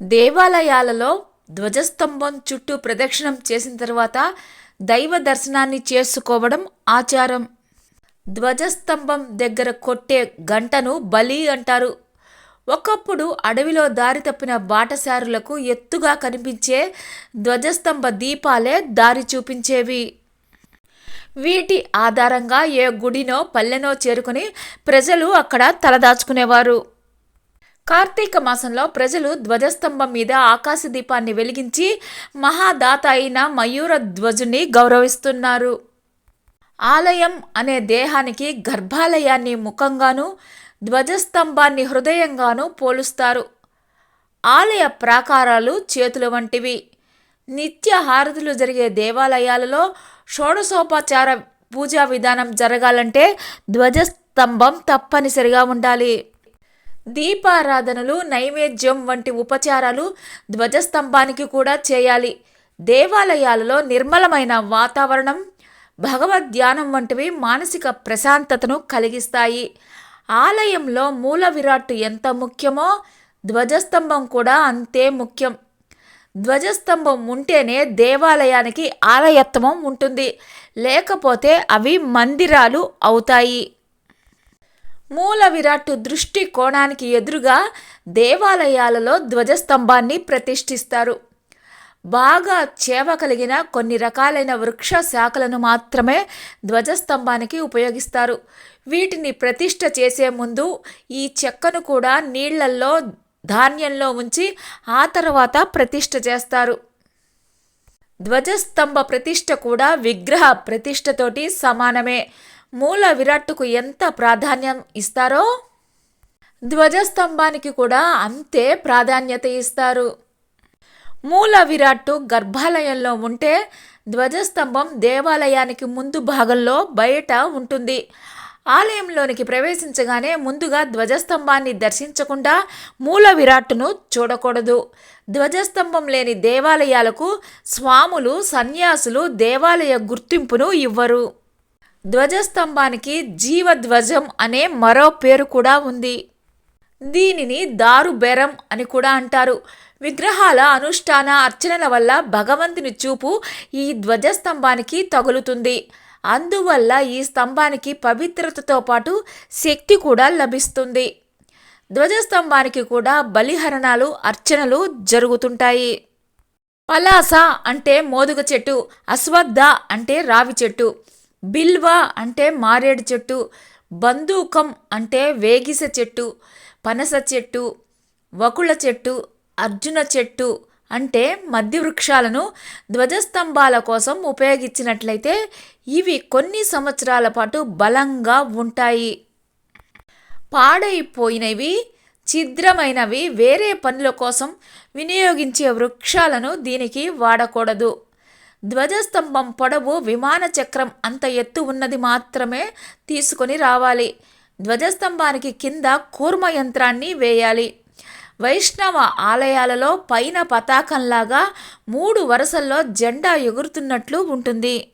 దేవాలయాలలో ధ్వజస్తంభం చుట్టూ ప్రదక్షిణం చేసిన తర్వాత దైవ దర్శనాన్ని చేసుకోవడం ఆచారం. ధ్వజస్తంభం దగ్గర కొట్టే గంటను బలి అంటారు. ఒకప్పుడు అడవిలో దారి తప్పిన బాటసారులకు ఎత్తుగా కనిపించే ధ్వజస్తంభ దీపాలే దారి చూపించేవి. వీటి ఆధారంగా ఏ గుడినో పల్లెనో చేరుకుని ప్రజలు అక్కడ తలదాచుకునేవారు. కార్తీక మాసంలో ప్రజలు ధ్వజస్తంభం మీద ఆకాశ దీపాన్ని వెలిగించి మహాదాత అయిన మయూర ధ్వజుని గౌరవిస్తున్నారు. ఆలయం అనే దేహానికి గర్భాలయాన్ని ముఖంగాను ధ్వజస్తంభాన్ని హృదయంగాను పోలుస్తారు. ఆలయ ప్రాకారాలు చేతుల వంటివి. నిత్య హారతులు జరిగే దేవాలయాలలో షోడశోపచార పూజా విధానం జరగాలంటే ధ్వజస్తంభం తప్పనిసరిగా ఉండాలి. దీపారాధనలు నైవేద్యం వంటి ఉపచారాలు ధ్వజస్తంభానికి కూడా చేయాలి. దేవాలయాలలో నిర్మలమైన వాతావరణం భగవద్ ధ్యానం వంటివి మానసిక ప్రశాంతతను కలిగిస్తాయి. ఆలయంలో మూల విరాట్టు ఎంత ముఖ్యమో ధ్వజస్తంభం కూడా అంతే ముఖ్యం. ధ్వజస్తంభం ఉంటేనే దేవాలయానికి ఆలయత్వం ఉంటుంది. లేకపోతే అవి మందిరాలు అవుతాయి. మూల విరాట్టు దృష్టి కోణానికి ఎదురుగా దేవాలయాలలో ధ్వజస్తంభాన్ని ప్రతిష్ఠిస్తారు. బాగా చేవ కలిగిన కొన్ని రకాలైన వృక్ష శాఖలను మాత్రమే ధ్వజస్తంభానికి ఉపయోగిస్తారు. వీటిని ప్రతిష్ఠ చేసే ముందు ఈ చెక్కను కూడా నీళ్ళల్లో ధాన్యంలో ఉంచి ఆ తర్వాత ప్రతిష్ఠ చేస్తారు. ధ్వజస్తంభ ప్రతిష్ఠ కూడా విగ్రహ ప్రతిష్టతోటి సమానమే. మూల విరాట్టుకు ఎంత ప్రాధాన్యం ఇస్తారో ధ్వజస్తంభానికి కూడా అంతే ప్రాధాన్యత ఇస్తారు. మూల విరాట్టు గర్భాలయంలో ఉంటే ధ్వజస్తంభం దేవాలయానికి ముందు భాగంలో బయట ఉంటుంది. ఆలయంలోనికి ప్రవేశించగానే ముందుగా ధ్వజస్తంభాన్ని దర్శించకుండా మూల విరాట్టును చూడకూడదు. ధ్వజస్తంభం లేని దేవాలయాలకు స్వాములు సన్యాసులు దేవాలయ గుర్తింపును ఇవ్వరు. ధ్వజస్తంభానికి జీవధ్వజం అనే మరో పేరు కూడా ఉంది. దీనిని దారుబెరం అని కూడా అంటారు. విగ్రహాల అనుష్ఠాన అర్చనల వల్ల భగవంతుని చూపు ఈ ధ్వజస్తంభానికి తగులుతుంది. అందువల్ల ఈ స్తంభానికి పవిత్రతతో పాటు శక్తి కూడా లభిస్తుంది. ధ్వజస్తంభానికి కూడా బలిహరణాలు అర్చనలు జరుగుతుంటాయి. పలాస అంటే మోదుగ చెట్టు అశ్వద్ధ అంటే రావి చెట్టు. బిల్వ అంటే మారేడు చెట్టు బందూకం అంటే వేగిస చెట్టు పనస చెట్టు వకుళ చెట్టు అర్జున చెట్టు అంటే మధ్య వృక్షాలను ధ్వజస్తంభాల కోసం ఉపయోగించినట్లయితే ఇవి కొన్ని సంవత్సరాల పాటు బలంగా ఉంటాయి. పాడైపోయినవి ఛిద్రమైనవి వేరే పనుల కోసం వినియోగించే వృక్షాలను దీనికి వాడకూడదు. ధ్వజస్తంభం పొడవు విమాన చక్రం అంత ఎత్తు ఉన్నది మాత్రమే తీసుకొని రావాలి. ధ్వజస్తంభానికి కింద కూర్మ యంత్రాన్ని వేయాలి. వైష్ణవ ఆలయాలలో పైన పతాకంలాగా మూడు వరుసల్లో జెండా ఎగురుతున్నట్లు ఉంటుంది.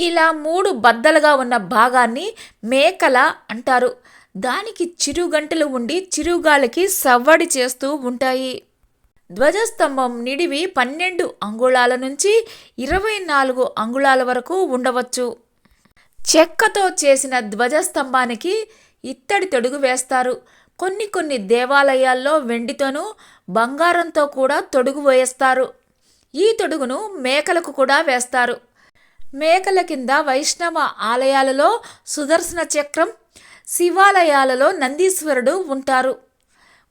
ఇలా మూడు బద్దలుగా ఉన్న భాగాన్ని మేకల అంటారు. దానికి చిరుగంటలు ఉండి చిరుగాలికి సవ్వడి చేస్తూ ఉంటాయి. ధ్వజస్తంభం నిడివి పన్నెండు అంగుళాల నుంచి ఇరవై నాలుగు అంగుళాల వరకు ఉండవచ్చు. చెక్కతో చేసిన ధ్వజస్తంభానికి ఇత్తడి తొడుగు వేస్తారు. కొన్ని కొన్ని దేవాలయాల్లో వెండితోనూ బంగారంతో కూడా తొడుగు వేస్తారు. ఈ తొడుగును మేకలకు కూడా వేస్తారు. మేకల కింద వైష్ణవ ఆలయాలలో సుదర్శన చక్రం శివాలయాలలో నందీశ్వరుడు ఉంటారు.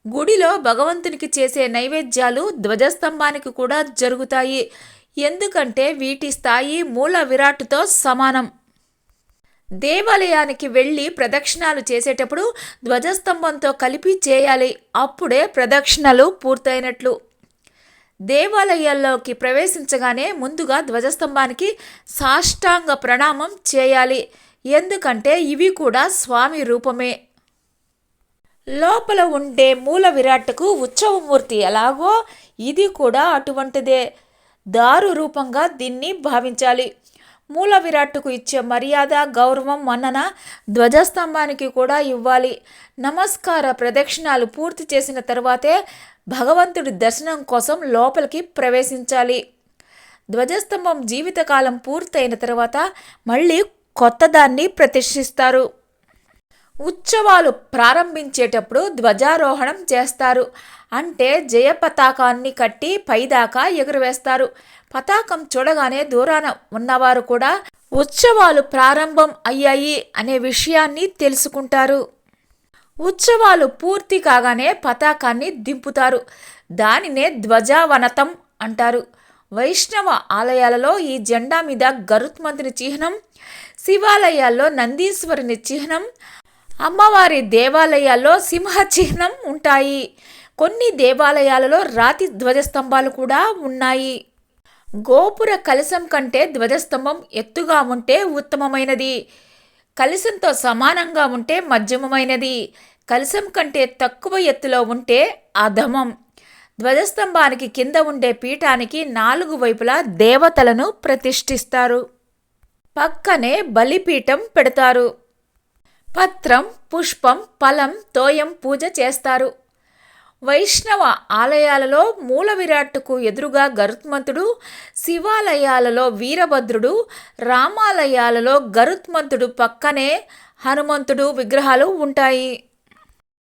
గుడిలో భగవంతునికి చేసే నైవేద్యాలు ధ్వజస్తంభానికి కూడా జరుగుతాయి. ఎందుకంటే వీటి స్థాయి మూల విరాట్తో సమానం. దేవాలయానికి వెళ్ళి ప్రదక్షిణాలు చేసేటప్పుడు ధ్వజస్తంభంతో కలిపి చేయాలి. అప్పుడే ప్రదక్షిణలు పూర్తయినట్లు. దేవాలయాల్లోకి ప్రవేశించగానే ముందుగా ధ్వజస్తంభానికి సాష్టాంగ ప్రణామం చేయాలి. ఎందుకంటే ఇవి కూడా స్వామి రూపమే. లోపల ఉండే మూల విరాట్కు ఉత్సవమూర్తి ఎలాగో ఇది కూడా అటువంటిదే. దారు రూపంగా దీన్ని భావించాలి. మూల విరాట్కు ఇచ్చే మర్యాద గౌరవం మన్నన ధ్వజస్తంభానికి కూడా ఇవ్వాలి. నమస్కార ప్రదక్షిణాలు పూర్తి చేసిన తర్వాతే భగవంతుడి దర్శనం కోసం లోపలికి ప్రవేశించాలి. ధ్వజస్తంభం జీవితకాలం పూర్తయిన తర్వాత మళ్ళీ కొత్త దాన్ని ప్రతిష్ఠిస్తారు. ఉత్సవాలు ప్రారంభించేటప్పుడు ధ్వజారోహణం చేస్తారు. అంటే జయ పతాకాన్ని కట్టి పైదాకా ఎగురవేస్తారు. పతాకం చూడగానే దూరాన ఉన్నవారు కూడా ఉత్సవాలు ప్రారంభం అయ్యాయి అనే విషయాన్ని తెలుసుకుంటారు. ఉత్సవాలు పూర్తి కాగానే పతాకాన్ని దింపుతారు. దానినే ధ్వజావనతం అంటారు. వైష్ణవ ఆలయాలలో ఈ జెండా మీద గరుత్మంతుని చిహ్నం శివాలయాల్లో నందీశ్వరుని చిహ్నం అమ్మవారి దేవాలయాల్లో సింహ చిహ్నం ఉంటాయి. కొన్ని దేవాలయాలలో రాతి ధ్వజస్తంభాలు కూడా ఉన్నాయి. గోపుర కలశం కంటే ధ్వజస్తంభం ఎత్తుగా ఉంటే ఉత్తమమైనది. కలశంతో సమానంగా ఉంటే మధ్యమమైనది. కలశం కంటే తక్కువ ఎత్తులో ఉంటే అధమం. ధ్వజస్తంభానికి కింద ఉండే పీఠానికి నాలుగు వైపులా దేవతలను ప్రతిష్ఠిస్తారు. పక్కనే బలిపీఠం పెడతారు. పత్రం పుష్పం ఫలం తోయం పూజ చేస్తారు. వైష్ణవ ఆలయాలలో మూల విరాట్టుకు ఎదురుగా గరుత్మంతుడు శివాలయాలలో వీరభద్రుడు రామాలయాలలో గరుత్మంతుడు పక్కనే హనుమంతుడు విగ్రహాలు ఉంటాయి.